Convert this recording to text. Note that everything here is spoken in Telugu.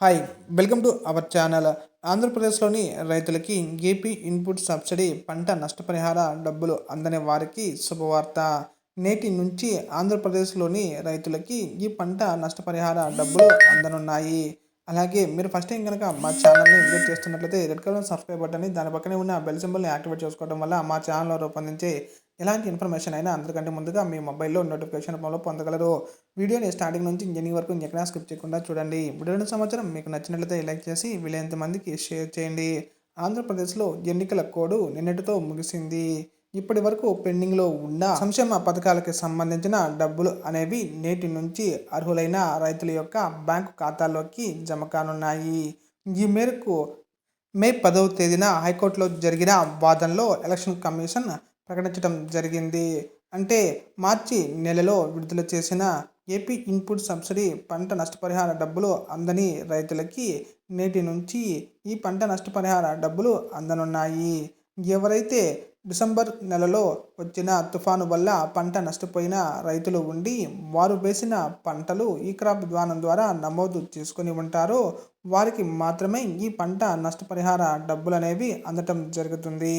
Hi welcome to our channel ఆంధ్రప్రదేశ్లోని రైతులకి ఏపీ ఇన్పుట్ సబ్సిడీ పంట నష్టపరిహార డబ్బులు అందని వారికి శుభవార్త. నేటి నుంచి ఆంధ్రప్రదేశ్లోని రైతులకి ఈ పంట నష్టపరిహార డబ్బులు అందనున్నాయి. అలాగే మీరు ఫస్ట్ టైం కనుక మా ఛానల్ని విజిట్ చేస్తున్నట్లయితే రెడ్ కలర్ సబ్స్క్రైబ్ బటన్ని దాని పక్కనే ఉన్న బెల్ సింబల్ని యాక్టివేట్ చేసుకోవడం వల్ల మా ఛానల్లో రూపొందించే ఎలాంటి ఇన్ఫర్మేషన్ అయినా అందరికంటే ముందుగా మీ మొబైల్లో నోటిఫికేషన్ రూపంలో పొందగలరు. వీడియోని స్టార్టింగ్ నుంచి ఎండింగ్ వరకు ఎక్కడా స్కిప్ చేయకుండా చూడండి. రెండు సంవత్సరం మీకు నచ్చినట్లయితే లైక్ చేసి వీలైనంత మందికి షేర్ చేయండి. ఆంధ్రప్రదేశ్లో ఎన్నికల కోడ్ నిన్నటితో ముగిసింది. ఇప్పటి వరకు పెండింగ్లో ఉన్న సంక్షేమ పథకాలకు సంబంధించిన డబ్బులు అనేవి నేటి నుంచి అర్హులైన రైతుల యొక్క బ్యాంకు ఖాతాల్లోకి జమ కానున్నాయి. ఈ మేరకు మే పదవ తేదీన హైకోర్టులో జరిగిన వాదనలో ఎలక్షన్ కమిషన్ ప్రకటించడం జరిగింది. అంటే మార్చి నెలలో విడుదల చేసిన ఏపీ ఇన్పుట్ సబ్సిడీ పంట నష్టపరిహార డబ్బులు అందని రైతులకి నేటి నుంచి ఈ పంట నష్టపరిహార డబ్బులు అందనున్నాయి. ఎవరైతే డిసెంబర్ నెలలో వచ్చిన తుఫాను వల్ల పంట నష్టపోయిన రైతులు ఉండి వారు వేసిన పంటలు ఈ క్రాప్ విధానం ద్వారా నమోదు చేసుకొని ఉంటారో వారికి మాత్రమే ఈ పంట నష్టపరిహార డబ్బులు అనేవి అందటం జరుగుతుంది.